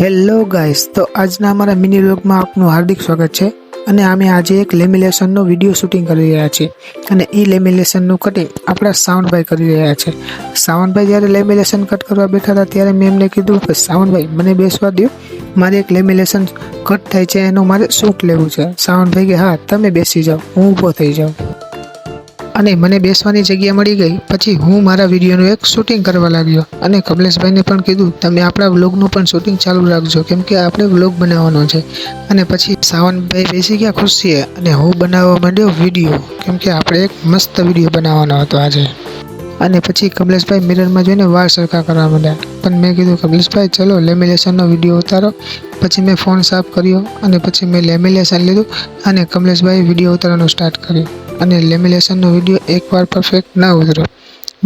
Hello guys, તો આજના અમારા મિની વ્લોગમાં આપનું હાર્દિક સ્વાગત છે અને અમે આજે એક લેમિલેશનનો વીડિયો શૂટિંગ કરી રહ્યા છીએ અને એ લેમિલેશનનું કટિંગ આપણા સાવનભાઈ કરી રહ્યા છે. સાવનભાઈ જ્યારે લેમિલેશન કટ કરવા બેઠા હતા ત્યારે મેં એમને કીધું કે સાવનભાઈ, મને બેસવા દો મારે એક લેમિલેશન કટ થાય છે, એનું મારે શૂટ લેવું છે. સાવનભાઈ કે, હા, તમે બેસી જાઓ, હું ઊભો થઈ જાઉં. અને મને બેસવાની જગ્યા મળી ગઈ. પછી હું મારા વિડીયોનું એક શૂટિંગ કરવા લાગ્યો અને કમલેશભાઈને પણ કીધું, તમે આપણા વ્લોગનું પણ શૂટિંગ ચાલુ રાખજો, કેમ કે આપણે વ્લોગ બનાવવાનો છે. અને પછી સાવનભાઈ બેસી ગયા ખુશીએ અને હું બનાવવા માંડ્યો વીડિયો, કેમ કે આપણે એક મસ્ત વીડિયો બનાવવાનો હતો આજે. અને પછી કમલેશભાઈ મિરરમાં જોઈને વાળ સરખા કરવા માંડ્યા. પણ મેં કીધું, કમલેશભાઈ, ચલો લેમિલેશનનો વીડિયો ઉતારો. પછી મેં ફોન સાફ કર્યો અને પછી મેં લેમિલેશન લીધું અને કમલેશભાઈ વીડિયો ઉતારવાનું સ્ટાર્ટ કર્યું. અને લેમિનેશનનો વીડિયો એકવાર પરફેક્ટ ના ઉતર્યો.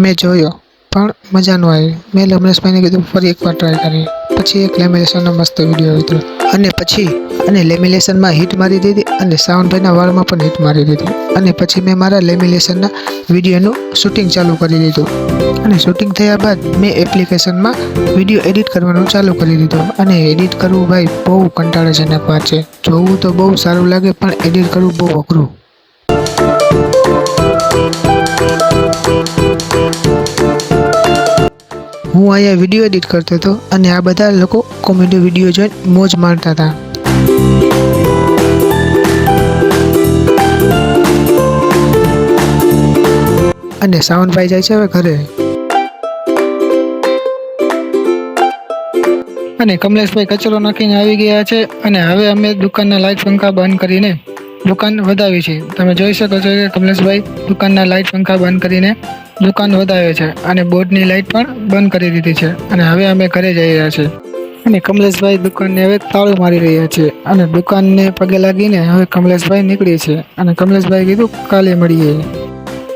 મેં જોયો, પણ મજા ન આવી મેં લમરેશભાઈને કીધું, ફરી એકવાર ટ્રાય કરી પછી એક લેમિનેશનનો મસ્ત વીડિયો ઉતર્યો. અને પછી, અને લેમિનેશનમાં હિટ મારી દીધી અને સાવનભાઈના વાળમાં પણ હિટ મારી દીધી. અને પછી મેં મારા લેમિનેશનના વિડીયોનું શૂટિંગ ચાલુ કરી દીધું. અને શૂટિંગ થયા બાદ મેં એપ્લિકેશનમાં વીડિયો એડિટ કરવાનું ચાલુ કરી દીધું. અને એડિટ કરવું ભાઈ બહુ કંટાળાજનક વાત છે. જોવું તો બહુ સારું લાગે, પણ એડિટ કરવું બહુ અઘરું. હું અહીંયા વીડિયો એડિટ કરતો હતો અને આ બધા લોકો કોમેડી વીડિયો જોઈને મોજ મારતા હતા. અને સાવનભાઈ જાય છે હવે ઘરે. અને કમલેશભાઈ કચરો નાખીને આવી ગયા છે અને હવે અમે દુકાનના લાઇટ પંખા બંધ કરીને દુકાન વધાવી છે. તમે જોઈ શકો છો કે કમલેશભાઈ દુકાનના લાઇટ પંખા બંધ કરીને દુકાન વધારે છે અને બોર્ડની લાઇટ પણ બંધ કરી દીધી છે અને હવે અમે ઘરે જઈ રહ્યા છીએ. અને કમલેશભાઈ દુકાનને હવે તાળું મારી રહ્યા છે અને દુકાનને પગે લાગીને હવે કમલેશભાઈ નીકળી છે અને કમલેશભાઈ કીધું કાલે મળીએ.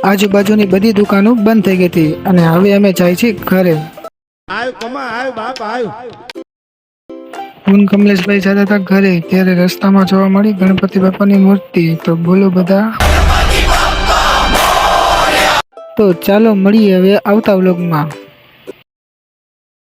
આજુબાજુની બધી દુકાનો બંધ થઈ ગઈ હતી અને હવે અમે જાય છીએ ઘરે. હું કમલેશભાઈ જતા હતા ઘરે ત્યારે રસ્તામાં જોવા મળી ગણપતિ બાપાની મૂર્તિ. તો બોલો બધા. તો ચાલો મળીએ હવે આવતા વ્લોગમાં.